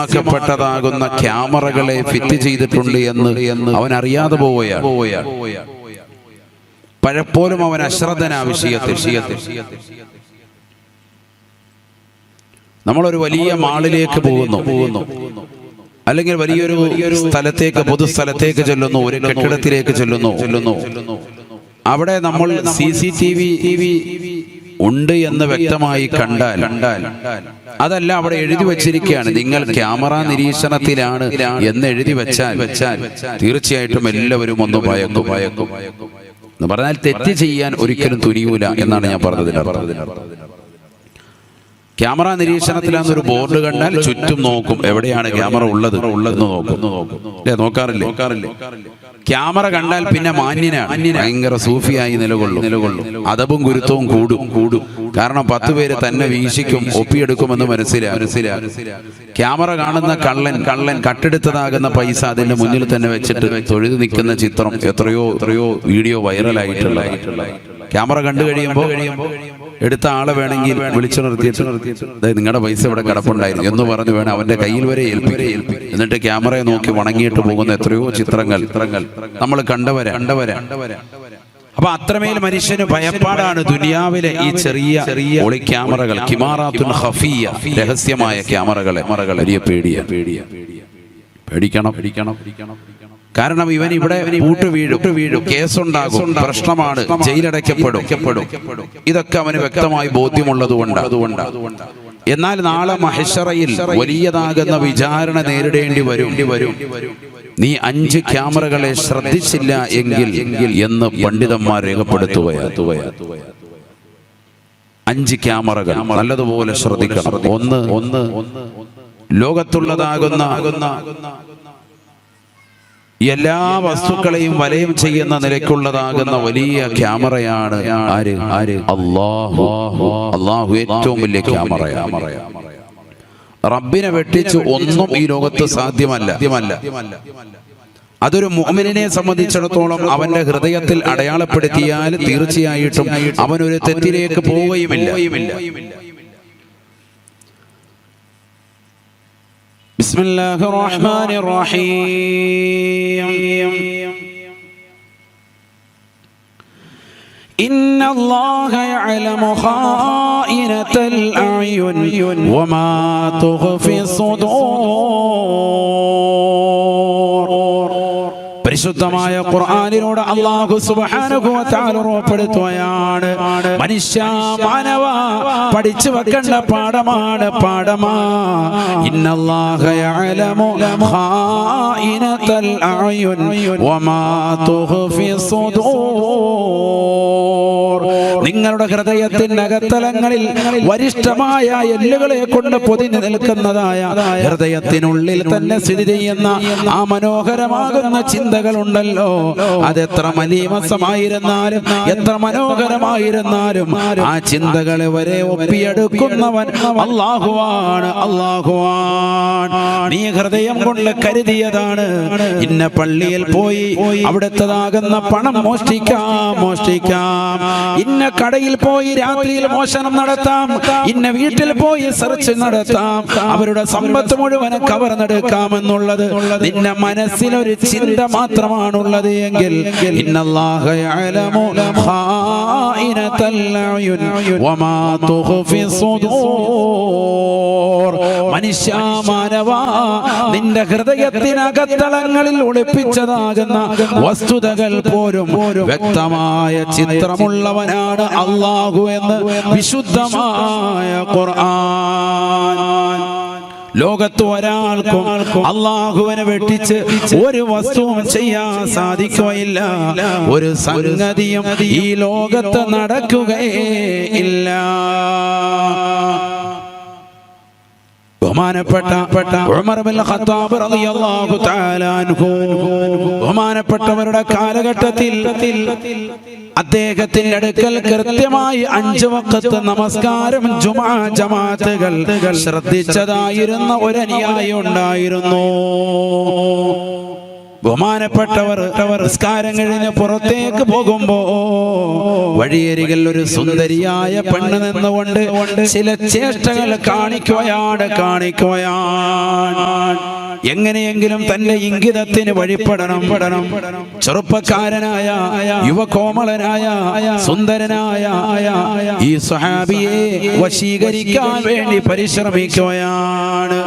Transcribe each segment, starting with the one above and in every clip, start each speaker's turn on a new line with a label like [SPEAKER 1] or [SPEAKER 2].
[SPEAKER 1] രഹസ്യമാക്കപ്പെട്ടതാകുന്ന ക്യാമറകളെ fit ചെയ്തിട്ടുണ്ട് എന്ന് അവൻ അറിയാതെ പോവുകയാണ്. പലപ്പോഴും അവൻ അശ്രദ്ധന വിഷയത്തിൽ. നമ്മളൊരു വലിയ മാളിലേക്ക് പോകുന്നു. പോകുന്നു അല്ലെങ്കിൽ വലിയൊരു സ്ഥലത്തേക്ക് പൊതുസ്ഥലത്തേക്ക് ചെല്ലുന്നു ഒരു കെട്ടിടത്തിലേക്ക് ചെല്ലുന്നു ചെല്ലുന്നു. അവിടെ നമ്മൾ സി സി ടി വി ഉണ്ട് എന്ന് വ്യക്തമായി കണ്ടാൽ കണ്ടാൽ അതല്ല അവിടെ എഴുതി വച്ചിരിക്കുകയാണ്. നിങ്ങൾ ക്യാമറ നിരീക്ഷണത്തിലാണ് എന്ന് എഴുതി വെച്ചാൽ വെച്ചാൽ തീർച്ചയായിട്ടും എല്ലാവരും ഒന്ന് ഭയക്കും. ഭയക്കും എന്ന് പറഞ്ഞാൽ തെറ്റ് ചെയ്യാൻ ഒരിക്കലും തുനിയൂല എന്നാണ് ഞാൻ പറഞ്ഞതിന് പറഞ്ഞതിന് ക്യാമറ നിരീക്ഷണത്തിലാണ് ഒരു ബോർഡ് കണ്ടാൽ ചുറ്റും നോക്കും എവിടെയാണ് ക്യാമറ ഉള്ളത് ഉള്ളതെന്ന് നോക്കും. അല്ലേ നോക്കാറില്ലേ? നോക്കാറില്ലേ? ക്യാമറ കണ്ടാൽ പിന്നെ മാന്യനാണ്. ഭയങ്കര സൂഫിയായി നിലകൊള്ളും. നിലകൊള്ളും. അതവും ഗുരുത്വവും കൂടും. കൂടും. കാരണം പത്ത് പേര് തന്നെ വീശിക്കും ഒപ്പിയെടുക്കുമെന്ന് മനസ്സിലാ മനസ്സിലാ ക്യാമറ കാണുന്ന കള്ളൻ കള്ളൻ കട്ടെടുത്തതാകുന്ന പൈസ അതിന്റെ മുന്നിൽ തന്നെ വെച്ചിട്ട് തൊഴുതു നിൽക്കുന്ന ചിത്രം എത്രയോ എത്രയോ വീഡിയോ വൈറലായിട്ടുള്ള ക്യാമറ കണ്ടു കഴിയുമ്പോൾ കഴിയുമ്പോൾ എടുത്ത ആളെ വേണമെങ്കിൽ വിളിച്ചു നിർത്തിയിട്ട് "ദേ നിങ്ങളുടെ പൈസ ഇവിടെ കിടപ്പുണ്ടായിരുന്നു എന്ന് പറഞ്ഞു വേണം അവന്റെ കയ്യിൽ വരെ ഏൽപ്പിക്കുക എന്നിട്ട് ക്യാമറയെ നോക്കി വണങ്ങിയിട്ട് പോകുന്ന എത്രയോ ചിത്രങ്ങൾ ചിത്രങ്ങൾ നമ്മൾ കണ്ടവരെ. കണ്ടവരെ. അപ്പൊ അത്രമേൽ മനുഷ്യന് ഭയപ്പാടാണ് ദുനിയാവിലെ ഈ ചെറിയ ചെറിയ ഒളി ക്യാമറകൾ. കിമാറാത്തുൽ ഖഫിയ രഹസ്യമായ ക്യാമറകളെ. മറകൾ വലിയ പേടിയ. പേടിയ പേടിക്കണം പേടിക്കണം. കാരണം ഇവൻ ഇവിടെ പൂട്ട് വീഴും. വീഴും. കേസുണ്ടാകും. പ്രശ്നമാണ്. ജയിലടയ്ക്കപ്പെടും. ഇതൊക്കെ അവന് വ്യക്തമായി ബോധ്യമുള്ളത് കൊണ്ട് അതുകൊണ്ട് എന്നാൽ നാളെ മഹേശ്വറയിൽ വലിയതാകുന്ന വിചാരണ നേരിടേണ്ടി വരും. വരും. നീ അഞ്ച് ക്യാമറകളെ ശ്രദ്ധിച്ചില്ല എങ്കിൽ എന്ന് പണ്ഡിതന്മാർ രേഖപ്പെടുത്തുകയാ അഞ്ച് ക്യാമറകൾ നല്ലതുപോലെ ശ്രദ്ധിക്കണം. ഒന്ന് ഒന്ന് ലോകത്തുള്ളതാകുന്ന എല്ലാ വസ്തുക്കളെയും വലയം ചെയ്യുന്ന നിലയ്ക്കുള്ളതാകുന്ന വലിയ ക്യാമറയാണ് ആര്? ആര്? അള്ളാഹു. അള്ളാഹു. ഏറ്റവും വലിയ ക്യാമറയാണ്. റബ്ബിനെ വെട്ടിച്ച് ഒന്നും ഈ ലോകത്ത് സാധ്യമല്ല. അതൊരു മോമിനെ സംബന്ധിച്ചിടത്തോളം അവന്റെ ഹൃദയത്തിൽ അടയാളപ്പെടുത്തിയാൽ തീർച്ചയായിട്ടും അവനൊരു തെറ്റിലേക്ക് പോവുകയുമില്ല. بسم الله الرحمن الرحيم. إن الله يعلم خائنة الأعين وما تخفي الصدور. പരിശുദ്ധമായ ഖുർആാനിനോട് അള്ളാഹു സുബാനുഭവത്താലുറപ്പെടുത്തുകയാണ് മനുഷ്യ മാനവ പഠിച്ചു വെക്കേണ്ട പാഠമാണ് പാഠമാ. സുദൂർ. നിങ്ങളുടെ ഹൃദയത്തിന്റെ അകത്തലങ്ങളിൽ വരിഷ്ഠമായ എല്ലുകളെ കൊണ്ട് പൊതിഞ്ഞു നിൽക്കുന്നതായ ഹൃദയത്തിനുള്ളിൽ തന്നെ സ്ഥിതി ചെയ്യുന്ന ആ മനോഹരമാകുന്ന ചിന്തകളുണ്ടല്ലോ. അതെത്ര മലീമസമായിരുന്നാലും എത്ര മനോഹരമായിരുന്നാലും ആ ചിന്തകളെ വരെ ഒപ്പിയെടുക്കുന്നവൻ അള്ളാഹുവാണ് അള്ളാഹുവാണ്. നീ ഹൃദയം കൊണ്ട് കരുതിയതാണ്. ഇന്ന പള്ളിയിൽ പോയി അവിടുത്തതാകുന്ന പണം മോഷ്ടിക്കാം മോഷ്ടിക്കാം. ഇന്ന കടയിൽ പോയി രാത്രിയിൽ മോഷണം നടത്താം. ഇന്ന വീട്ടിൽ പോയി സെർച്ച് നടത്താം. അവരുടെ സമ്പത്ത് മുഴുവൻ കവർന്നെടുക്കാം എന്നുള്ളത് നിന്റെ മനസ്സിലൊരു ചിന്ത മാത്രമാണുള്ളത് എങ്കിൽ മനുഷ്യ നിന്റെ ഹൃദയത്തിനകത്തളങ്ങളിൽ ഒളിപ്പിച്ചതാകുന്ന വസ്തുതകൾ പോലും വ്യക്തമായ ചിത്രമുള്ളവനാണ് അള്ളാഹു എന്ന് വിശുദ്ധമായ ഖുർആൻ. ലോകത്ത് ഒരാൾക്കും അള്ളാഹുവിനെ വെട്ടിച്ച് ഒരു വസ്തുവും ചെയ്യാൻ സാധിക്കുകയില്ല. ഒരു സംഗതിയും ഈ ലോകത്ത് നടക്കുകയേ ഇല്ല. ബഹുമാനപ്പെട്ട ബഹുമാനപ്പെട്ടവരുടെ കാലഘട്ടത്തിൽ അദ്ദേഹത്തിന്റെ അടുക്കൽ കൃത്യമായി അഞ്ചു വക്കത്ത് നമസ്കാരം ജുമാ ജമാഅത്തുകൾ ശ്രദ്ധിച്ചതായിരുന്ന ഒരു ഉണ്ടായിരുന്നു. ബഹുമാനപ്പെട്ടവർ നിസ്കാരം കഴിഞ്ഞ് പുറത്തേക്ക് പോകുമ്പോ വഴിയരികിൽ ഒരു സുന്ദരിയായ പെണ്ണ് നിന്നുകൊണ്ട് ചില ചേഷ്ടകൾ കാണിക്കുകയാണ്. കാണിക്കുകയാണ്. എങ്ങനെയെങ്കിലും തന്റെ ഇംഗിതത്തിന് വഴിപ്പെടണം. പെടണം ചെറുപ്പക്കാരനായ യുവകോമളനായ സുന്ദരനായ ഈ സ്വഹാബിയെ വശീകരിക്കാൻ വേണ്ടി പരിശ്രമിക്കുകയാണ്.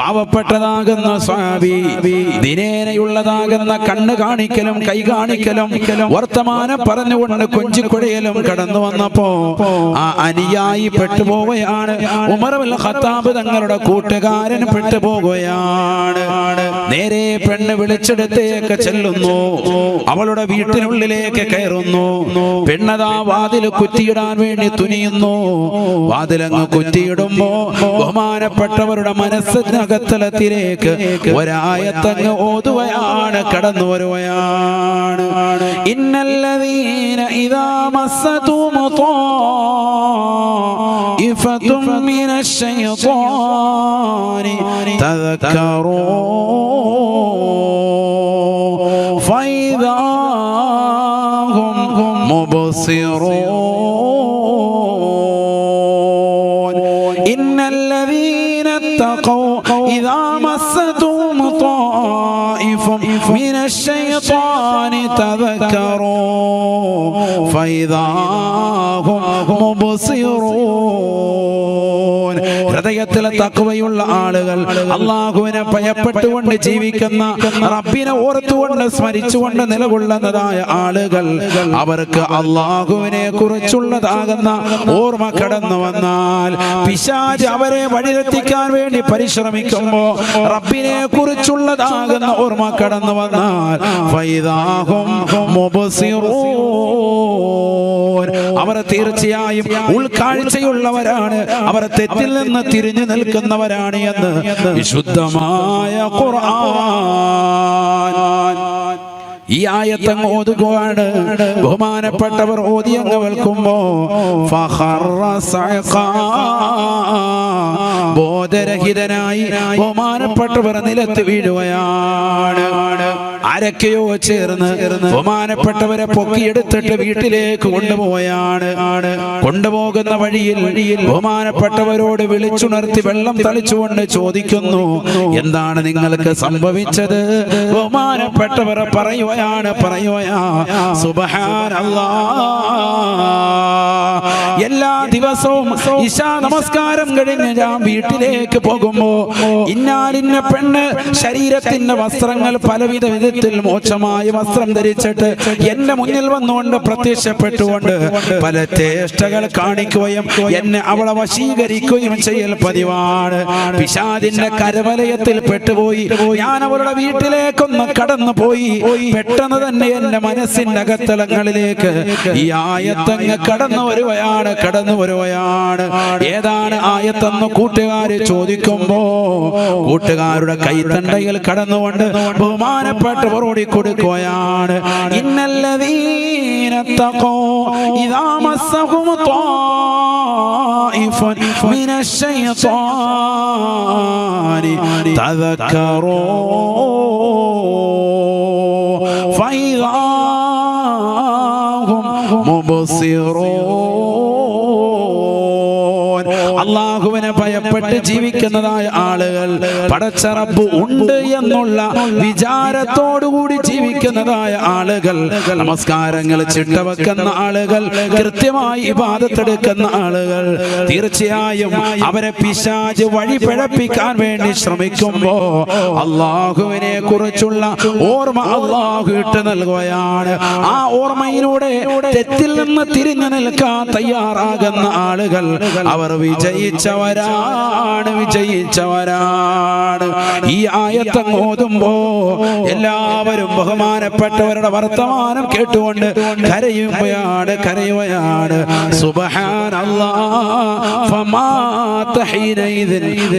[SPEAKER 1] പാവപ്പെട്ടതാകുന്ന സ്വാമി ദിനേനയുള്ളതാകുന്ന കണ്ണ് കാണിക്കലും കൈ കാണിക്കലും വർത്തമാനം പറഞ്ഞുകൊണ്ട് കൊഞ്ചിക്കുഴയിലും കടന്നു വന്നപ്പോ ആ അനുയായി പെട്ടുപോവുകയാണ്. ഉമർ ഖത്താബ് തങ്ങളുടെ കൂട്ടുകാരൻ പെട്ടുപോകുകയാണ് നേരെ പെണ്ണ് വിളിച്ചെടുത്തേക്ക് ചെല്ലുന്നു. അവളുടെ വീട്ടിനുള്ളിലേക്ക് കയറുന്നു. പെണ്ണതാ വാതിൽ കുറ്റിയിടാൻ വേണ്ടി തുനിയുന്നു. വാതിലങ്ങ് കുറ്റിയിടുമ്പോ ബഹുമാനപ്പെട്ടവരുടെ മനസ്സിനകത്തലത്തിലേക്ക് ഒരായത്തങ്ങ് ഓതുകയാണ് കടന്നു വരുകയാണ് ഇന്നല്ലതീന ഇതാ മസ്സതും طائفة من الشيطان تذكروا فإذا هم مبصرون. إن الذين اتقوا إذا مستهم طائف من الشيطان تذكروا فإذا هم مبصرون. ഹൃദയത്തിലെ തക്കവയുള്ള ആളുകൾ. അള്ളാഹുവിനെ ഭയപ്പെട്ടുകൊണ്ട് ജീവിക്കുന്ന റബ്ബിനെ ഓർത്തുകൊണ്ട് സ്മരിച്ചുകൊണ്ട് നിലകൊള്ളുന്നതായ ആളുകൾ. അവർക്ക് അള്ളാഹുവിനെ കുറിച്ചുള്ളതാകുന്ന ഓർമ്മ കടന്നു വന്നാൽ പിശാജ് അവരെ വഴിതെറ്റിക്കാൻ വേണ്ടി പരിശ്രമിക്കുമ്പോ റബ്ബിനെ കുറിച്ചുള്ളതാകുന്ന ഓർമ്മ കടന്നു വന്നാൽ. അവർ തീർച്ചയായും ഉൾക്കാഴ്ചയുള്ളവരാണ്. അവർ തെറ്റിൽ നിന്ന് തിരിഞ്ഞു നിൽക്കുന്നവരാണ് എന്ന് വിശുദ്ധമായ ഖുർആൻ. ഈ ആയത്തങ്ങ് ഓതുകയാണ്. ബഹുമാനപ്പെട്ടവർ ഓതി അങ്ങ്. ബോധരഹിതനായി ബഹുമാനപ്പെട്ടവർ നിലത്ത് വീഴുകയാണ്. ആരൊക്കെയോ ചേർന്ന് ബഹുമാനപ്പെട്ടവരെ പൊക്കിയെടുത്തിട്ട് വീട്ടിലേക്ക് കൊണ്ടുപോയാണ്. ആണ് കൊണ്ടുപോകുന്ന വഴിയിൽ വഴിയിൽ ബഹുമാനപ്പെട്ടവരോട് വിളിച്ചുണർത്തി വെള്ളം തളിച്ചുകൊണ്ട് ചോദിക്കുന്നു എന്താണ് നിങ്ങൾക്ക് സംഭവിച്ചത്? ബഹുമാനപ്പെട്ടവർ പറയുകയാണ് പറയുകയാ സുബഹാനല്ലാ. എല്ലാ ദിവസവും ഇശാ നമസ്കാരം കഴിഞ്ഞ് ഞാൻ വീട്ടിലേക്ക് പോകുമ്പോ ഇന്നാലിന്ന പെണ്ണ് ശരീരത്തിന്റെ വസ്ത്രങ്ങൾ പലവിധ വിധത്തിൽ മോശമായ വസ്ത്രം ധരിച്ചിട്ട് എന്റെ മുന്നിൽ വന്നുകൊണ്ട് പ്രത്യക്ഷപ്പെട്ടുകൊണ്ട് പല ചേഷ്ടകൾ കാണിക്കുകയും എന്നെ അവളെ വശീകരിക്കുകയും ചെയ്യൽ പതിവാണ്. പിശാദിന്റെ കരവലയത്തിൽ പെട്ടുപോയി. ഞാൻ അവളുടെ വീട്ടിലേക്കൊന്ന് കടന്നു പോയി പെട്ടെന്ന് തന്നെ എന്റെ മനസ്സിന്റെ അകത്തലങ്ങളിലേക്ക് ഈ ആയത്തങ്ങ് കടന്നു വരുകയാണ്. കടന്നു വരുകയാണ് ഏതാണ് ആയത്തെന്ന് കൂട്ടുകാര് ചോദിക്കുമ്പോ കൂട്ടുകാരുടെ കൈത്തണ്ടയിൽ കടന്നുകൊണ്ട് ബഹുമാനപ്പെട്ടവർ ഓടിക്കൊടുക്കുകയാണ് ഇന്നല്ലതീന തഖോ ഇദാ മസ്സഹും طائف من الشيطان تذكروا فإذا هم مبصرون ജീവിക്കുന്നതായ ആളുകൾ പടച്ചറപ്പ് ഉണ്ട് എന്നുള്ള വിചാരത്തോടുകൂടി ജീവിക്കുന്നതായ ആളുകൾ നമസ്കാരങ്ങൾ ചിട്ടവെക്കുന്ന ആളുകൾ കൃത്യമായി ഇബാദത്തെടുക്കുന്ന ആളുകൾ തീർച്ചയായും അവരെ പിശാജ് വഴി പിഴപ്പിക്കാൻ വേണ്ടി ശ്രമിക്കുമ്പോ അള്ളാഹുവിനെ കുറിച്ചുള്ള ഓർമ്മ അള്ളാഹു ഇട്ട് നൽകുകയാണ്. ആ ഓർമ്മയിലൂടെ തെറ്റിൽ നിന്ന് തിരിഞ്ഞു നിൽക്കാൻ തയ്യാറാകുന്ന ആളുകൾ അവർ വിജയിച്ചവരാണ് വിജയിച്ചവരാണ് ഈ ആയത്തം ഓതുമ്പോ എല്ലാവരും ബഹുമാനപ്പെട്ടവരുടെ വർത്തമാനം കേട്ടുകൊണ്ട് കരയുകയാണ്. കരയുകയാണ്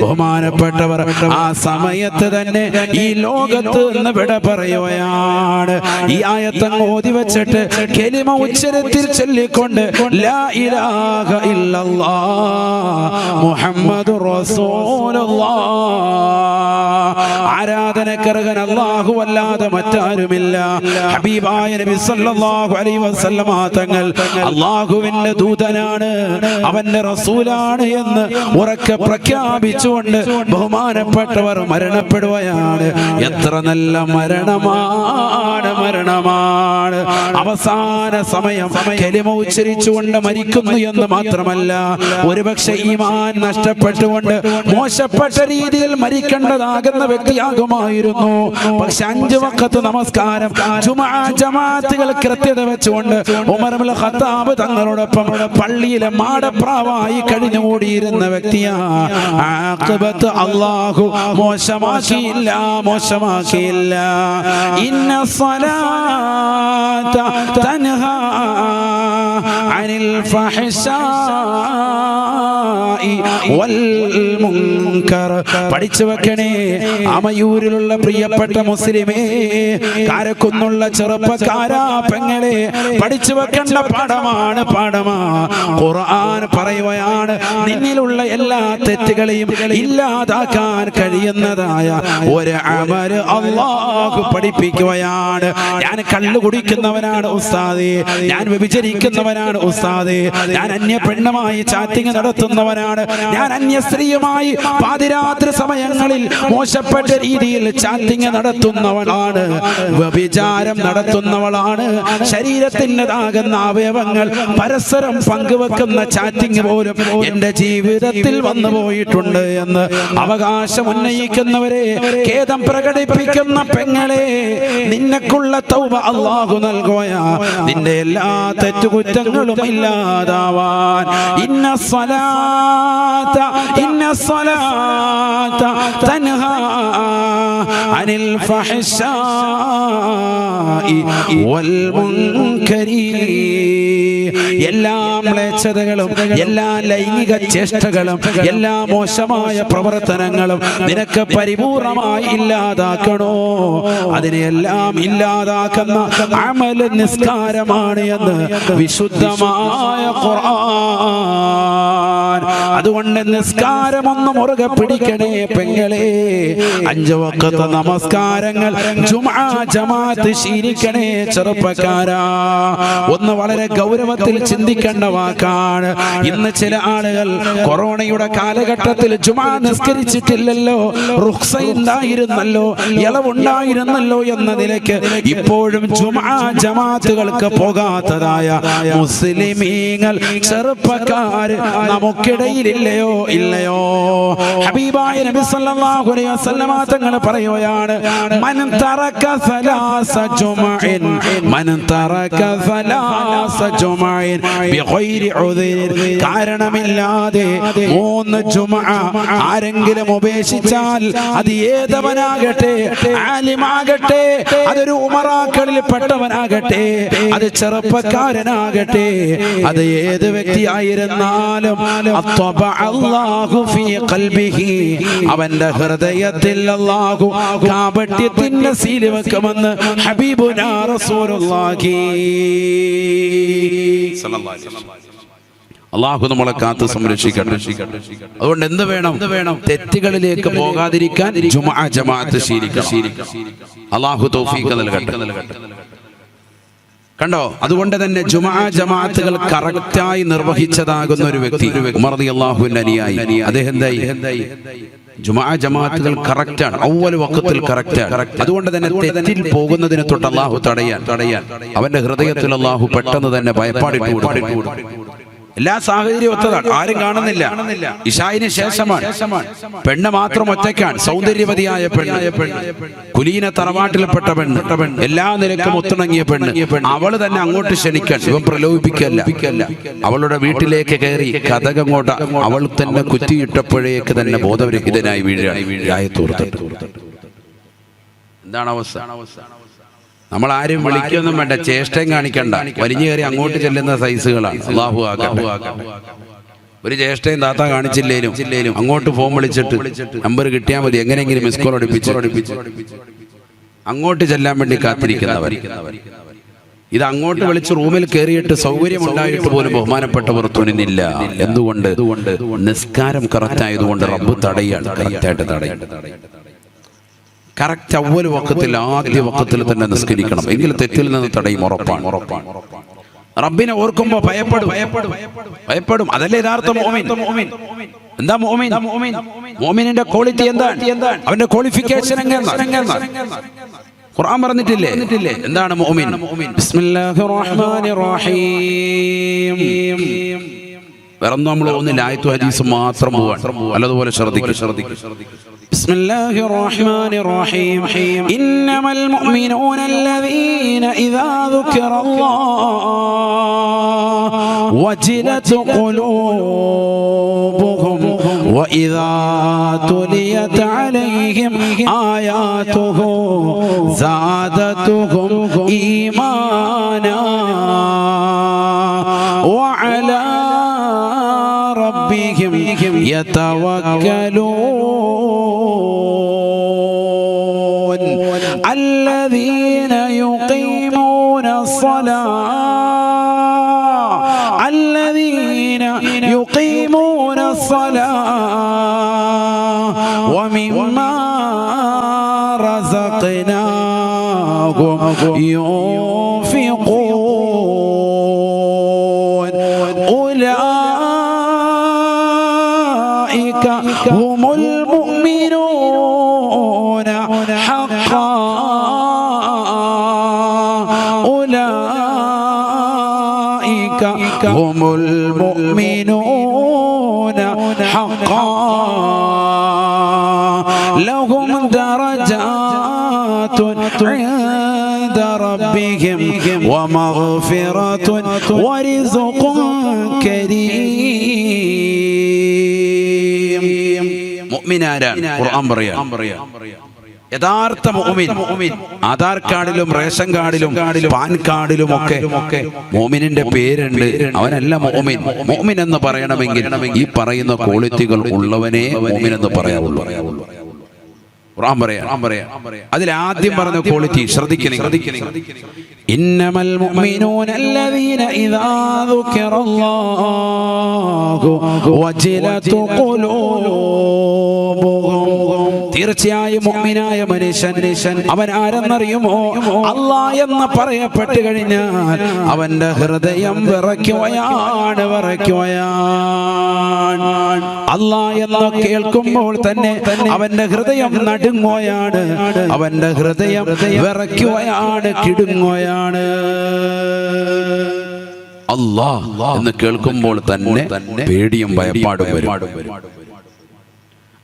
[SPEAKER 1] ബഹുമാനപ്പെട്ടവർ ആ സമയത്ത് തന്നെ ഈ ലോകത്ത് നിന്ന് വിട പറയുകയാണ്. ഈ ആയത്തങ്ങ് ഓതി വെച്ചിട്ട് കെലിമ ഉച്ചരത്തിൽ ചൊല്ലിക്കൊണ്ട് ലാ ഇലാഹ ഇല്ലല്ലാ മുഹമ്മദുർ റസൂലുള്ളാഹ് ആരാധനക്കർഹൻ അല്ലാഹു അല്ലാതെ മറ്റാരുമില്ല. ഹബീബായ നബി സല്ലല്ലാഹു അലൈഹി വസല്ലമ തങ്ങൾ അല്ലാഹുവിന്റെ ദൂതനാണ്. അവന്റെ റസൂലാണ് എന്ന് ഉറക്കെ പ്രഖ്യാപിച്ചുകൊണ്ട് ബഹുമാനപ്പെട്ടവർ മരണപ്പെടുകയാണ് എത്ര നല്ല മരണമാണ് മരണമാണ്. അവസാന സമയം കെലിമ ഉച്ചരിച്ചുകൊണ്ട് മരിക്കുന്നു എന്ന് മാത്രമല്ല ഒരുപക്ഷെ ഈമാൻ നഷ്ടപ്പെട്ടുകൊണ്ട് മോശപ്പെട്ട രീതിയിൽ മരിക്കേണ്ടതാകുന്ന വ്യക്തിയാകുമായിരുന്നു. പക്ഷെ അഞ്ചു വക്കത്ത് നമസ്കാരം ജുമാ ജമാഅത്തുകൾ കൃത്യത വെച്ചുകൊണ്ട് ഉമർമുൽ ഖത്താബ് തങ്ങളോടൊപ്പം പള്ളിയിലെ മാടപ്രാവായി കഴിഞ്ഞുകൂടിയിരുന്ന വ്യക്തിയാ. ആഖിബത്ത് അല്ലാഹു മോശമാക്കിയില്ല മോശമാക്കിയില്ല ഇന്ന സ്വലാത്ത തൻഹാ അനിൽ ഫഹ്ശാഇ വൽ മുൻകർ പഠിച്ചു വെക്കണേ. അമയൂരിലുള്ള പ്രിയപ്പെട്ട മുസ്ലിമേ കാരക്കുന്നുള്ള ചെറുപ്പക്കാരാ പെങ്ങളെ പഠിച്ചു വെക്കേണ്ട പാഠമാണ് പാഠമാ. ഖുർആൻ പറയുകയാണ് നിന്നിലുള്ള എല്ലാ തെറ്റുകളെയും ഇല്ലാതാക്കാൻ കഴിയുന്നതായ ഒരു അമൽ അള്ളാഹു പഠിപ്പിക്കുകയാണ്. ഞാൻ കള്ളു കുടിക്കുന്നവനാണ് ഉസ്താദേ ഞാൻ വ്യഭിചരിക്കുന്നവനാണ് ഉസ്താദേ ഞാൻ അന്യ പെണ്ണുമായി ചാറ്റിങ് നടത്തുന്നവനാണ് ഞാൻ അന്യ സ്ത്രീയുമായി പാതിരാത്രി സമയങ്ങളിൽ മോശപ്പെട്ട രീതിയിൽ ചാറ്റിങ് നടത്തുന്നവളാണ് വ്യഭിചാരം നടത്തുന്നവളാണ്. ശരീരത്തിന്റെതാകുന്ന അവയവങ്ങൾ പരസ്പരം പങ്കുവെക്കുന്ന ചാറ്റിങ് പോലും എന്റെ ജീവിതത്തിൽ വന്നു പോയിട്ടുണ്ട് എന്ന് അവകാശം ഉന്നയിക്കുന്നവരെ ഖേദം പ്രകടിപ്പിക്കുന്ന പെങ്ങളെ നിന്നക്കുള്ള തൗബ അള്ളാഹു നൽകോയ നിന്റെ എല്ലാ തെറ്റുകുറ്റങ്ങളും ഇല്ലാതാവാൻ. ഇന്ന സ്വലാത്ത ഇന്ന സ്വലാത്ത തൻഹാ അനിൽ ഫഹ്ശാഇ വൽ മുൻകരി എല്ലാ മ്ലേച്ഛതകളും എല്ലാ ലൈംഗിക ചേഷ്ടകളും എല്ലാ മോശമായ പ്രവർത്തനങ്ങളും നിനക്ക് പരിപൂർണമായി ഇല്ലാതാക്കണോ? അതിനെല്ലാം ഇല്ലാതാക്കുന്ന അമൽ നിസ്കാരമാണ് എന്ന് വിശുദ്ധമായ ഖുർആൻ. അതുകൊണ്ട് നിസ്കാരം ഒന്ന് മുറുകെ പിടിക്കണേ പെങ്ങളെ. അഞ്ചു വക്കത്തെ നമസ്കാരങ്ങൾ ജുമാ ജമാഅത്ത് ശീലിക്കണേ ചെറുപ്പക്കാരാ. ഒന്ന് വളരെ ഗൗരവത്തിൽ ചിന്തിക്കേണ്ട വാക്കാണ്. ഇന്ന് ചില ആളുകൾ കൊറോണയുടെ കാലഘട്ടത്തിൽ ജുമാ നിസ്കരിച്ചിട്ടില്ലല്ലോ റുഖ്സ ഉണ്ടായിരുന്നല്ലോ ഇളവുണ്ടായിരുന്നല്ലോ എന്ന നിലയ്ക്ക് ഇപ്പോഴും ജുമാ ജമാഅത്തുകൾക്ക് പോകാത്തതായ മുസ്ലിമീങ്ങൾ ചെറുപ്പക്കാര് നമുക്കിടയിലില്ലയോ? ഇല്ലയോ? ഹബീബായ നബി സല്ലല്ലാഹു അലൈഹി വസല്ലമ തങ്ങൾ പറയുകയാണ് മൻ തറക സലാസ ജുമഇൻ മൻ തറക സലാസ ജുമഇൻ. കാരണമില്ലാതെ മൂന്ന് ചുമ ആരെങ്കിലും ഉപേക്ഷിച്ചാൽ അത് ഏതവനാകട്ടെ? ആലിമാകട്ടെ? അതൊരു ഉമറാക്കളിൽ പെട്ടവനാകട്ടെ? അത് ചെറുപ്പക്കാരനാകട്ടെ? അത് ഏത് വ്യക്തിയായിരുന്നാലും അവന്റെ ഹൃദയത്തിൽ അല്ലാഹു കാപട്യത്തിന്റെ സീൽ വെക്കുമെന്ന് ഹബീബുനാ റസൂലുള്ളാഹി അള്ളാഹു നമ്മളെ കാത്ത് സംരക്ഷിക്കട്ടെ. അതുകൊണ്ട് എന്ത് വേണം? വേണം? തെറ്റുകളിലേക്ക് പോകാതിരിക്കാൻ ജുമാ ജമാഅത്ത് ശീലിക്കണം. അള്ളാഹു തൗഫീഖ് നൽകട്ടെ. കണ്ടോ? അതുകൊണ്ട് തന്നെ ജുമാ ജമാഅത്തുകൾ കറക്റ്റായി നിർവഹിച്ചതാകുന്ന ഒരു വ്യക്തി. ഉമർ അദ്ദേഹം ജുമാ ജമാഅത്തുകൾ കറക്റ്റാണ്. ഔവൽ വക്കത്തിൽ കറക്റ്റാണ്. അതുകൊണ്ട് തന്നെ തെറ്റിൽ പോകുന്നതിന് തൊട്ട് അള്ളാഹു തടയാൻ തടയാൻ അവന്റെ ഹൃദയത്തിൽ അള്ളാഹു പെട്ടെന്ന് തന്നെ കൊടുക്കും. എല്ലാ സാഹചര്യവും ഒത്തതാണ്. ആരും കാണുന്നില്ല. ഇഷായിന് ശേഷമാണ്. പെണ്ണ് മാത്രം ഒറ്റയ്ക്കാണ്. സൗന്ദര്യവതിയായ പെണ്ണ്. കുലീന തറവാട്ടിൽപ്പെട്ട പെണ്ണ്. എല്ലാ നിലക്കും ഒത്തിണങ്ങിയ പെണ്ണ്. അവൾ തന്നെ അങ്ങോട്ട് ക്ഷണിക്കാൻ ഇവൻ പ്രലോഭിപ്പിക്കല്ല അവളുടെ വീട്ടിലേക്ക് കയറി കഥകങ്ങോട്ട് അവൾ തന്നെ കുറ്റിയിട്ടപ്പോഴേക്ക് തന്നെ ബോധരഹിതനായി വീഴുകയാണ്. എന്താണ് അവസ്ഥ? നമ്മൾ ആരും വിളിക്കൊന്നും വേണ്ട ചേഷ്ടയും കാണിക്കണ്ട. വലിഞ്ഞു കയറി അങ്ങോട്ട് ചെല്ലുന്ന സൈസുകളാണ്. അള്ളാഹു ഒരു ജ്യേഷ്ഠയും താത്ത കാണിച്ചില്ലേലും അങ്ങോട്ട് ഫോൺ വിളിച്ചിട്ട് നമ്പർ കിട്ടിയാൽ മതി. എങ്ങനെയെങ്കിലും മിസ് കോൾ ഒടിപ്പിച്ച്. അങ്ങോട്ട് ചെല്ലാൻ വേണ്ടി കാത്തിരിക്കുന്നവർ. ഇത് അങ്ങോട്ട് വിളിച്ച് റൂമിൽ കയറിയിട്ട് സൗകര്യം ഉണ്ടായിട്ട് പോലും ബഹുമാനപ്പെട്ടവർ തുനിന്നില്ല. എന്തുകൊണ്ട്? നിസ്കാരം കറക്റ്റ് ആയതുകൊണ്ട് റബ്ബ് തടയാണ്. കറക്റ്റായിട്ട് തടയും. കറക്റ്റ് അവൽ വക്കത്തിൽ ആദ്യ വക്കത്തിൽ തന്നെ നിസ്കരിക്കണം. എങ്കിൽ തെറ്റിൽ നിന്ന് തടയും ഉറപ്പാണ്. ഉറപ്പാണ് റബ്ബിനെ ഓർക്കുമ്പോ ഭയപ്പെടും. ഭയപ്പെടും. അതല്ലേ യഥാർത്ഥ മോമിൻ? എന്താ മോമിൻ? മോമിനിന്റെ ക്വാളിറ്റി എന്താണ്? അവന്റെ ക്വാളിഫിക്കേഷൻ ഖുർആൻ പറഞ്ഞിട്ടില്ലേ? എന്താണ് മോമിൻ? ബിസ്മില്ലാഹിർ റഹ്മാനിർ റഹീം. വേറൊന്നും നമ്മൾ ഒന്നില്ല ആയത്തു ഹദീസ് മാത്രം പോവാൻ അല്ലതുപോലെ ശ്രദ്ധിക്കും ശ്രദ്ധിക്കും بسم الله الرحمن الرحيم إنما المؤمنون الذين إذا ذكر الله وجلت قلوبهم وإذا تليت عليهم آياته زادتهم إيمانا يتوكلون. الذين يقيمون الصلاة. الذين يقيمون الصلاة. ومما رزقناهم ينفقون المؤمنون حقا. لهم درجات عند ربهم ومغفرة ورزق كريم. مؤمنان قرآن بريان. യഥാർത്ഥ മോമിൻ ആധാർ കാർഡിലും റേഷൻ കാർഡിലും പാൻ കാർഡിലും ഒക്കെ മോമിനിന്റെ പേരുണ്ട്. അവനല്ല മോമിൻ മോമിൻ എന്ന് പറയണമെങ്കിൽ ഈ പറയുന്ന ക്വാളിറ്റികൾ ഉള്ളവനെ മോമിൻ എന്ന് പറയാവുള്ളൂ. ഖുർആൻ പറയാം. അതിൽ ആദ്യം പറഞ്ഞ ക്വാളിറ്റി ശ്രദ്ധിക്കണം. ശ്രദ്ധിക്കണം. ഇന്നമൽ ഇദാ തീർച്ചയായും മനുഷ്യൻ അവൻ ആരെന്നറിയുമോ? അല്ല എന്ന് പറയപ്പെട്ട് കഴിഞ്ഞാൽ അവന്റെ ഹൃദയം വിറയ്ക്കുകയാണ് വിറയ്ക്കുകയാണ്. അല്ലാ എന്ന് കേൾക്കുമ്പോൾ തന്നെ അവന്റെ ഹൃദയം നടുങ്ങോയാണ് അവന്റെ ഹൃദയം വിറയ്ക്കുകയാണ് കിടുങ്ങോയാണ് അല്ലാ എന്ന് കേൾക്കുമ്പോൾ തന്നെ പേടിയും ഭയപ്പാടും വരും.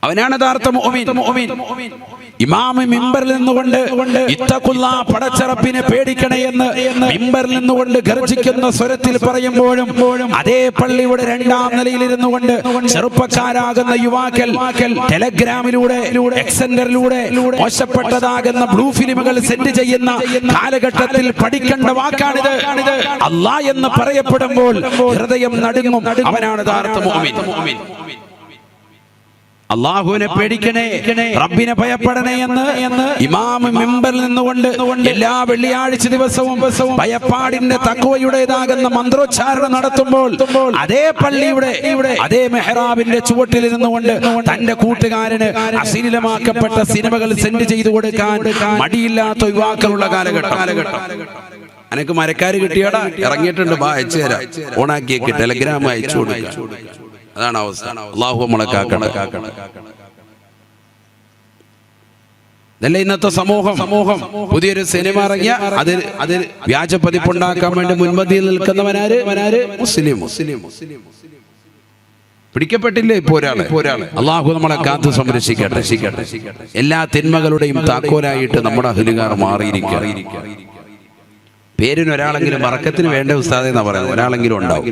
[SPEAKER 1] അവനാണ് യഥാർത്ഥ മുഅ്മിൻ. ഇമാമ് മിമ്പറിൽ നിന്നുകൊണ്ട് ഇത്തഖുല്ലാ പടച്ചറപ്പിനെ പേടിക്കണേ എന്ന് മിമ്പറിൽ നിന്നുകൊണ്ട് ഗർജിക്കുന്ന സ്വരത്തിൽ പറയുമ്പോഴും അതേ പള്ളിയുടെ രണ്ടാം നിലയിൽ ഇരുന്നു കൊണ്ട് ചെറുപ്പക്കാരാകുന്ന യുവാക്കൾ ടെലഗ്രാമിലൂടെ എക്സെന്ററിലൂടെ മോശപ്പെട്ടതാകുന്ന ബ്ലൂ ഫിലിമുകൾ സെൻഡ് ചെയ്യുന്ന കാലഘട്ടത്തിൽ പഠിക്കേണ്ട വാക്കാണിത്. അല്ലാ എന്ന് പറയപ്പെടുമ്പോൾ ഹൃദയം നടുങ്ങും. അവനാണ് യഥാർത്ഥ മുഅ്മിൻ. അള്ളാഹുവിനെ പേടിക്കണേ റബ്ബിനെ ഭയപ്പെടണേ എന്ന് ഇമാം മെമ്പറിൽ നിന്നുകൊണ്ട് എല്ലാ വെള്ളിയാഴ്ച ദിവസവും ഭയപ്പാടിന്റെ തക്കുവയുടേതാകുന്ന മന്ത്രോച്ചാരണം നടത്തുമ്പോൾ അതേ പള്ളിയുടെ അതേ മെഹ്റാബിന്റെ ചുവട്ടിൽ ഇരുന്നുകൊണ്ട് തന്റെ കൂട്ടുകാരന് അശ്ലീലമാക്കപ്പെട്ട സിനിമകൾ സെൻഡ് ചെയ്തു കൊടുക്കാൻ മടിയില്ലാത്ത യുവാക്കളുള്ള കാലഘട്ടം. കാലഘട്ടം. അനക്ക് മരക്കാര് കിട്ടിയാടാ? ഇറങ്ങിയിട്ടുണ്ട് ബാ അയച്ചു തരാം. ഓണാക്കിയൊക്കെ ടെലഗ്രാം അയച്ചു കൊടുക്കുക അതാണ് അവസ്ഥ. അള്ളാഹു നമ്മളെ കാക്കണം ഇതല്ല ഇന്നത്തെ സമൂഹം? സമൂഹം. പുതിയൊരു സിനിമ ഇറങ്ങിയ അതിൽ അതിൽ വ്യാജ പതിപ്പുണ്ടാക്കാൻ വേണ്ടി മുൻപന്തിയിൽ നിൽക്കുന്നവനാര്? വനാര് മുസ്ലിം. മുസ്ലിം. പിടിക്കപ്പെട്ടില്ലേ ഇപ്പൊ ഒരാൾ? ഒരാൾ. അള്ളാഹു നമ്മളെ കാത്തു സംരക്ഷിക്കട്ടെ. രക്ഷിക്കട്ടെ എല്ലാ തിന്മകളുടെയും താക്കോലായിട്ട് നമ്മുടെ അഹലുകാർ മാറിയിരിക്കുക. പേരിന് ഒരാളെങ്കിലും മറക്കത്തിന് വേണ്ട ഉസ്താദെന്നാ പറയുന്നത്? ഒരാളെങ്കിലും ഉണ്ടാവും.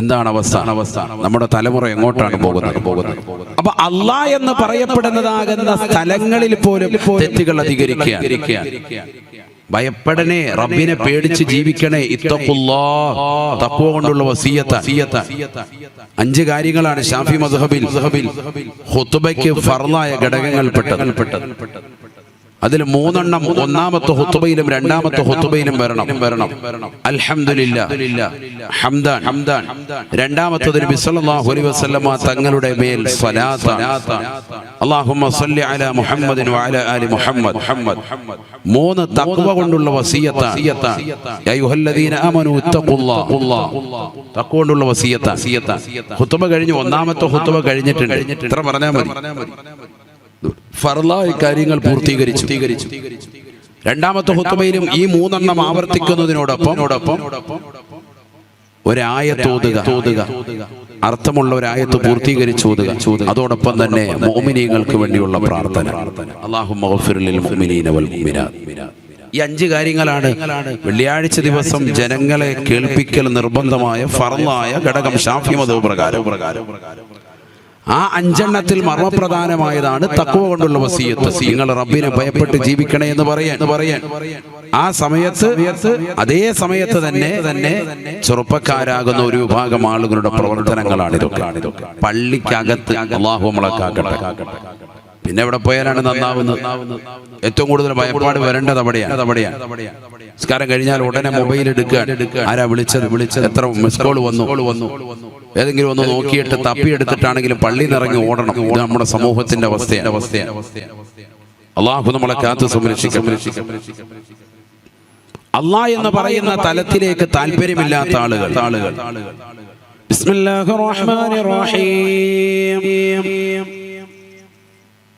[SPEAKER 1] എന്താണ് അവസ്ഥ? അവസ്ഥ? നമ്മുടെ തലമുറ എങ്ങോട്ടാണ് പോകുന്നത്? പോകുന്നത്? അപ്പൊ അള്ളാ എന്ന് പറയപ്പെടുന്നതാകുന്ന സ്ഥലങ്ങളിൽ പോലും തെറ്റുകൾ അധികരിക്കുക ഭയപ്പെടണേ റബ്ബിനെ പേടിച്ച് ജീവിക്കണേ ഇത്തഖുല്ലാ തപ്പോ കൊണ്ടുള്ള വസീയത്ത. അഞ്ച് കാര്യങ്ങളാണ് ഷാഫി മദ്ഹബിൽ ഹുത്തുബയ്ക്ക് ഫർലായ ഘടകങ്ങൾ പെട്ടത്. അതിൽ മൂന്നെണ്ണം ഒന്നാമത്തെ ഹുത്തുബയിലും രണ്ടാമത്തെ ഹുത്തുബയിലും വരണം. വരണം. ഹംദാൻ. ഹംദാൻ. രണ്ടാമത്തതിന് ബിസല്ലല്ലാഹു അലൈഹി വസല്ലമ തങ്ങളുടെ മേൽ സ്വലാത്ത. അല്ലാഹുമ്മ സല്ലി അലാ മുഹമ്മദിൻ വഅലാ ആലി മുഹമ്മദ്. മുഹമ്മദ് മൂന്ന് തഖ്വ കൊണ്ടുള്ള വസിയത്താണ്. യാ അയ്യുഹല്ലദീന ആമനു ഇത്തഖുല്ലാഹ് തഖ്വ കൊണ്ടുള്ള വസിയത്താണ്. ഹുത്തുബ കഴിഞ്ഞു ഒന്നാമത്തെ ഹുത്തുബ കഴിഞ്ഞിട്ടുണ്ട്. ഇത്ര പറഞ്ഞാൽ മതി. ഫർലായ കാര്യങ്ങൾ പൂർത്തീകരിച്ചു. രണ്ടാമത്തെ ഹുത്തമയിലും ഈ മൂന്നെണ്ണം ആവർത്തിക്കുന്നതിനോടൊപ്പം ഒരായത്തോതുക തോതുക അർത്ഥമുള്ള ഒരായത്ത് പൂർത്തീകരിച്ചു ഓതുക. അതോടൊപ്പം തന്നെ മോമിനീകൾക്ക് വേണ്ടിയുള്ള പ്രാർത്ഥന. അള്ളാഹു ഈ അഞ്ച് കാര്യങ്ങളാണ് വെള്ളിയാഴ്ച ദിവസം ജനങ്ങളെ കേൾപ്പിക്കൽ നിർബന്ധമായ ഫറലായ ഘടകം ഷാഫി മതവ് പ്രകാരം. ആ അഞ്ചെണ്ണത്തിൽ മർമ്മപ്രധാനമായതാണ് തക്കുവ കൊണ്ടുള്ള വസീയത്ത്. നിങ്ങൾ റബ്ബിനെ ഭയപ്പെട്ട് ജീവിക്കണേ എന്ന് പറയാൻ. പറയാൻ ആ സമയത്ത് അതേ സമയത്ത് തന്നെ തന്നെ ചെറുപ്പക്കാരാകുന്ന ഒരു വിഭാഗം ആളുകളുടെ പ്രവർത്തനങ്ങളാണ് ഇതൊക്കെ. പള്ളിക്കകത്ത് അള്ളാഹു നമ്മളെ കാക്കട്ടെ. പിന്നെ എവിടെ പോയാലാണ് നന്നാവുന്നത്? ഏറ്റവും കൂടുതൽ ഭയപ്പാട് വരേണ്ടത് അവിടെയാണ്. അവിടെയാണ് സംസ്കാരം കഴിഞ്ഞാൽ ഉടനെ മൊബൈൽ എടുക്കുക ആരാ വിളിച്ചത്? വിളിച്ചത് എത്ര മിസ് കോൾ വന്നു വന്നു? ഏതെങ്കിലും ഒന്ന് നോക്കിയിട്ട് തപ്പിയെടുത്തിട്ടാണെങ്കിലും പള്ളി നിറങ്ങി ഓടണം. ഇത് നമ്മുടെ സമൂഹത്തിന്റെ അവസ്ഥയാണ് അവസ്ഥയാണ് അള്ളാഹു നമ്മളെ കാത്ത് സംരക്ഷിക്കും. അള്ളാഹ് എന്ന് പറയുന്ന തലത്തിലേക്ക് താല്പര്യമില്ലാത്ത ആളുകൾ. ആളുകൾ. ബിസ്മില്ലാഹിർ റഹ്മാനിർ റഹീം.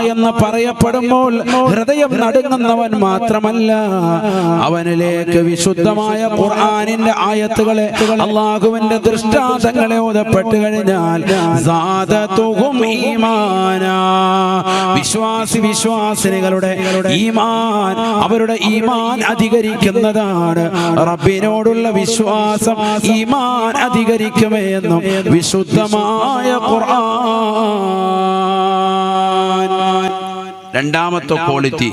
[SPEAKER 1] എന്ന് പറയപ്പെടുമ്പോൾ ഹൃദയം നടുങ്ങുന്നവൻ മാത്രമല്ല. അവനിലേക്ക് വിശുദ്ധമായ ഖുർആാനിന്റെ ആയത്തുകളെ അള്ളാഹുവിന്റെ ദൃഷ്ടാന്തങ്ങളെ ഓതപ്പെട്ട് കഴിഞ്ഞാൽ. വിശ്വാസി വിശ്വാസിനികളുടെ ഈമാൻ അവരുടെ ഈമാൻ അധികരിക്കുന്നതാണ്. റബ്ബിനോടുള്ള വിശ്വാസം ഈമാൻ അധികരിക്കുമേ എന്നും വിശുദ്ധമായ ഖുർആൻ. രണ്ടാമത്തെ ക്വാളിറ്റി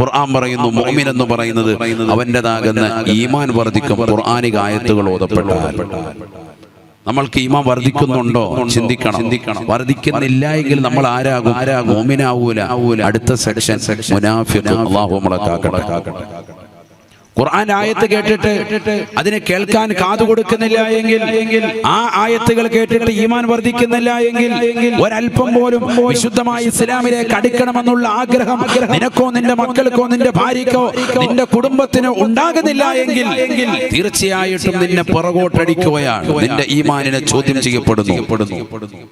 [SPEAKER 1] ഖുർആൻ പറയുന്നു മോമിൻ എന്ന് പറയുന്നത് അവന്റെതാകുന്ന ഈമാൻ വർദ്ധിക്കും ഖുർആാനിക ആയത്തുകൾ ഓതപ്പെട്ടാൽ. നമ്മൾക്ക് ഈമാൻ വർദ്ധിക്കുന്നുണ്ടോ? ചിന്തിക്കണം. ചിന്തിക്കണം. വർദ്ധിക്കുന്നില്ല എങ്കിൽ നമ്മൾ ആരാകും? ആരാകും? മോമിനാവൂല അടുത്ത സെക്ഷൻ മുനാഫിഖ്. അള്ളാഹു നമ്മളെ കാക്കട്ടെ. ഖുർആൻ ആയത്ത് കേട്ടിട്ട് അതിനെ കേൾക്കാൻ കാതു കൊടുക്കുന്നില്ല എങ്കിൽ ആ ആയത്തുകൾ കേട്ടിട്ട് ഈമാൻ വർദ്ധിക്കുന്നില്ല എങ്കിൽ ഒരല്പം പോലും വിശുദ്ധമായ ഇസ്ലാമിലേക്ക് അടുക്കണമെന്നുള്ള ആഗ്രഹം നിനക്കോ നിന്റെ മക്കൾക്കോ നിന്റെ ഭാര്യക്കോ നിന്റെ കുടുംബത്തിനോ ഉണ്ടാകുന്നില്ല എങ്കിൽ തീർച്ചയായിട്ടും നിന്നെ പുറകോട്ടടിക്കുകയാണ്. നിന്റെ ഈമാനിനെ ചോദ്യം ചെയ്യപ്പെടുന്നു.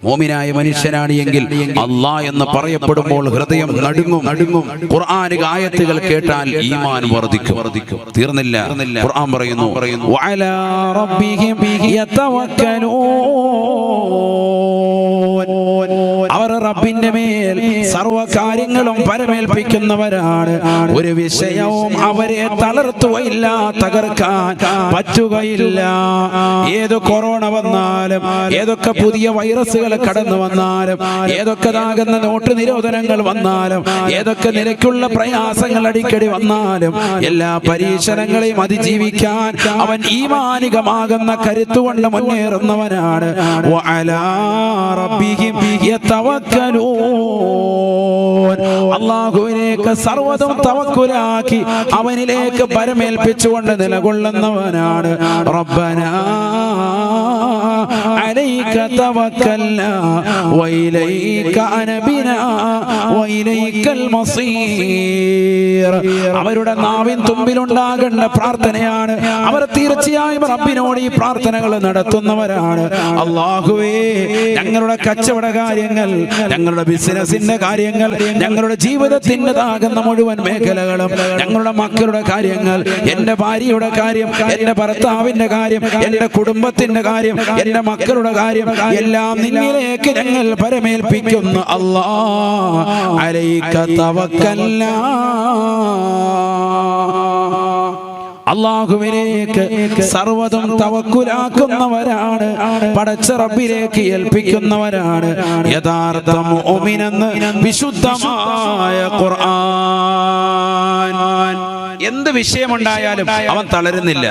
[SPEAKER 1] മോമിനായ മനുഷ്യനാണ് എങ്കിൽ അള്ളാ എന്ന് പറയപ്പെടുമ്പോൾ ഹൃദയം നടുങ്ങും. നടുങ്ങും. ഖുർആാനിക ആയത്തുകൾ കേട്ടാൽ ഈമാൻ വർദ്ധിക്കും. വർദ്ധിക്കും. തീർന്നില്ല. ഖുർആൻ പറയുന്നു. വഅലാ റബ്ബിഹിം യതവക്കലൂൻ. അവർ റബ്ബിന്റെ മേൽ സർവ കാര്യങ്ങളും പരമേൽപ്പിക്കുന്നവരാണ്. ഒരു വിഷയവും അവരെ തളർത്തുകയില്ല തകർക്കാൻ പറ്റുകയില്ല. ഏത് കൊറോണ വന്നാലും ഏതൊക്കെ പുതിയ വൈറസുകൾ കടന്നു വന്നാലും ഏതൊക്കെ താകുന്ന നോട്ട് നിരോധനങ്ങൾ വന്നാലും ഏതൊക്കെ നിരക്കുള്ള പ്രയാസങ്ങൾ അടിക്കടി വന്നാലും എല്ലാ പരീക്ഷണങ്ങളെയും അതിജീവിക്കാൻ അവൻ ഈമാനികമാകുന്ന കരുത്തുകൊണ്ട് മുന്നേറുന്നവനാണ്. അള്ളാഹുവിനേക്ക് സർവതും തവക്കുലാക്കി അവനിലേക്ക് പരമേൽപ്പിച്ചുകൊണ്ട് നിലകൊള്ളുന്നവനാണ്. റബ്ബന عليك توكلنا وإليك أنبنا وإليك المصير അവരുടെ നാവിൻ തുമ്പിലുണ്ടാകേണ്ട പ്രാർത്ഥനയാണ് അവർ തീർച്ചയായും റബ്ബിനോട് ഈ പ്രാർത്ഥനകൾ നടത്തുന്നവരാണ് അള്ളാഹുവേ ഞങ്ങളുടെ കച്ചവട കാര്യങ്ങൾ ഞങ്ങളുടെ ബിസിനസിന്റെ കാര്യങ്ങൾ ഞങ്ങളുടെ ജീവിതത്തിൻ്റെതാകുന്ന മുഴുവൻ മേഖലകളും ഞങ്ങളുടെ മക്കളുടെ കാര്യങ്ങൾ എന്റെ ഭാര്യയുടെ കാര്യം എന്റെ ഭർത്താവിന്റെ കാര്യം എന്റെ കുടുംബത്തിന്റെ കാര്യം എന്റെ മക്കളുടെ കാര്യം എല്ലാം നിന്നിലേക്ക് ഞങ്ങൾ പരമേൽപ്പിക്കുന്നു. അല്ലാ അലൈക തവക്കല്ലാ. അള്ളാഹുവിലേക്ക് സർവതും തവക്കുലാക്കുന്നവരാണ്. പടച്ച റബ്ബിലേക്ക് ഏൽപ്പിക്കുന്നവരാണ്. യഥാർത്ഥ മുഅ്മിനെന്ന് വിശുദ്ധമായ ഖുർആൻ. എന്ത് വിഷയമുണ്ടായാലും അവൻ തളരുന്നില്ല.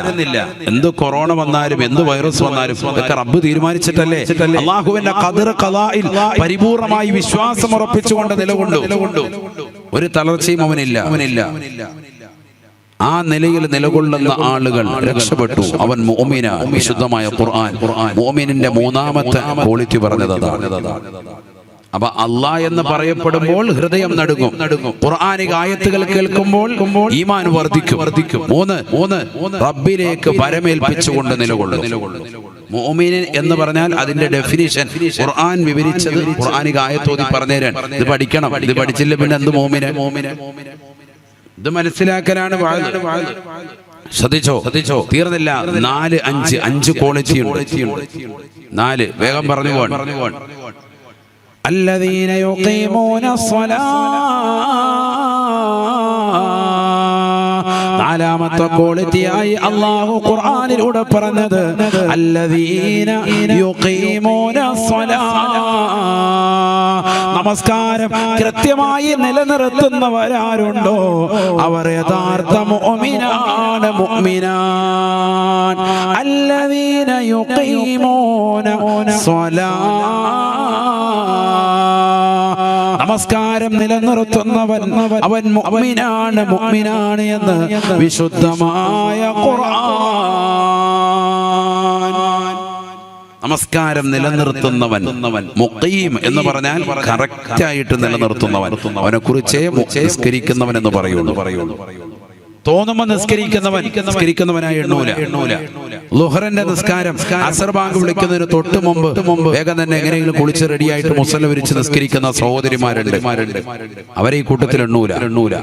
[SPEAKER 1] എന്ത് കൊറോണ വന്നാലും എന്ത് വൈറസ് വന്നാലും ഇതൊക്കെ റബ്ബ് തീരുമാനിച്ചിട്ടല്ലേ? അള്ളാഹുവിന്റെ കതിർ കലായിൽ പരിപൂർണമായി വിശ്വാസം ഉറപ്പിച്ചുകൊണ്ട് നിലകൊണ്ടു. ഒരു തളർച്ചയും അവനില്ല. അവനില്ല. ആ നിലയിൽ നിലകൊള്ളുന്ന ആളുകൾ രക്ഷപ്പെട്ടു. അവൻ മോമിന വിശുദ്ധമായ ഖുർആൻ. മോമിനിന്റെ മൂന്നാമത്തെ ക്വാളിറ്റി പറഞ്ഞതാണ്. അതാണ് അപ്പൊ അള്ളാ എന്ന് പറയപ്പെടുമ്പോൾ ഹൃദയം നടുങ്ങും. നടുങ്ങും. ഖുർആാനിക ആയത്തുകൾ കേൾക്കുമ്പോൾ ഈമാൻ വർദ്ധിക്കും. വർദ്ധിക്കും. മൂന്ന് മൂന്ന് റബ്ബിലേക്ക് പരമേൽപ്പിച്ചുകൊണ്ട് നിലകൊള്ളും. മോമിൻ എന്ന് പറഞ്ഞാൽ അതിന്റെ ഡെഫിനിഷൻ ഖുർആൻ വിവരിച്ചത് ഖുർആാനിക ആയത്തോതി പറഞ്ഞുതരാൻ ഇത് പഠിക്കണം. ഇത് പഠിച്ചില്ല പിന്നെ എന്ത് മോമിനെ മോമിനെ ഇത് മനസ്സിലാക്കലാണ് വാഴുന്നത്. ശ്രദ്ധിച്ചോ? ശ്രദ്ധിച്ചോ? തീർന്നില്ല. നാല് അഞ്ച് അഞ്ച് ക്വാളിറ്റി ഉണ്ട്. നാല് വേഗം പറഞ്ഞു പോകണം الذين يقيمون الصلاة നാലാമത്തെ ക്വാളിറ്റിയായി അള്ളാഹു ഖുർആനിലൂടെ പറഞ്ഞത് അല്ലദീന യുഖീമൂന നമസ്കാരം കൃത്യമായി നിലനിർത്തുന്നവരാരുണ്ടോ? അവർ യഥാർത്ഥ മുഅ്മിനാണ് മുഅ്മിനാൻ. അല്ലദീന യുഖീമൂന സ്വലാ. നമസ്കാരം നിലനിർത്തുന്നവൻ അവൻ മുഅ്മിനാണ് മുഅ്മിനാണ് എന്ന് വിശുദ്ധമായ ഖുർആൻ. നമസ്കാരം നിലനിർത്തുന്നവൻ മുഖീം എന്ന് പറഞ്ഞാൽ കറക്റ്റ് ആയിട്ട് നിലനിർത്തുന്നവൻ. അവനെ കുറിച്ച് നിസ്കരിക്കുന്നവൻ എന്ന് പറയുന്നു പറയുന്നു തോന്നുമ്പോ നിസ്കരിക്കുന്നവൻ നിസ്കരിക്കുന്നവനായി എണ്ണൂല എണ്ണൂല. ലുഹറിന്റെ നിസ്കാരം അസർ ബാങ്ക് വിളിക്കുന്നതിന് തൊട്ട് മുമ്പ് മുമ്പ് വേഗം തന്നെ എങ്ങനെയെങ്കിലും കുളിച്ച് റെഡിയായിട്ട് മുസല വിരിച്ച് നിസ്കരിക്കുന്ന സഹോദരിമാരുണ്ട്. അവരെ ഈ കൂട്ടത്തിൽ എണ്ണൂല. എണ്ണൂല.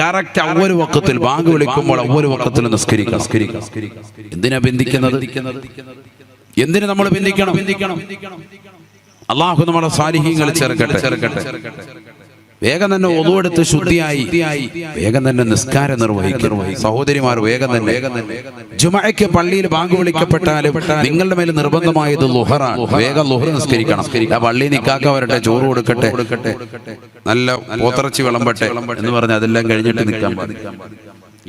[SPEAKER 1] കറക്റ്റ് അവർ വക്കത്തിൽ ബാങ്ക് വിളിക്കുമ്പോൾ അവർ വക്കത്തിൽ നിസ്കരിക്കാം എന്തിനാ ബന്ധിക്കുന്നത് എന്തിനു നമ്മൾ ബന്ധിക്കണം ബന്ധിക്കണം അള്ളാഹു നമ്മുടെ സാലിഹ്യങ്ങൾ ചേർക്കട്ടെ. ചേർക്കട്ടെ. വേഗം തന്നെ ഒതുവെടുത്ത് ശുദ്ധിയായി. വേഗം തന്നെ നിസ്കാരം നിർവഹിക്കും. സഹോദരിമാർ വേഗം തന്നെ. ജുമയ്ക്ക് പള്ളിയിൽ ബാങ്ക് വിളിക്കപ്പെട്ടാലും നിങ്ങളുടെ മേൽ നിർബന്ധമായത് ലുഹറാണ് വേഗം ലുഹർ നിസ്കരിക്കണം. പള്ളി നിക്കാക്ക വരട്ടെ ചോറ് കൊടുക്കട്ടെ കൊടുക്കട്ടെ. നല്ല പോത്തിറച്ചി വിളമ്പട്ടെ എന്ന് പറഞ്ഞ് അതെല്ലാം കഴിഞ്ഞിട്ട് നിൽക്കാൻ പാടില്ല.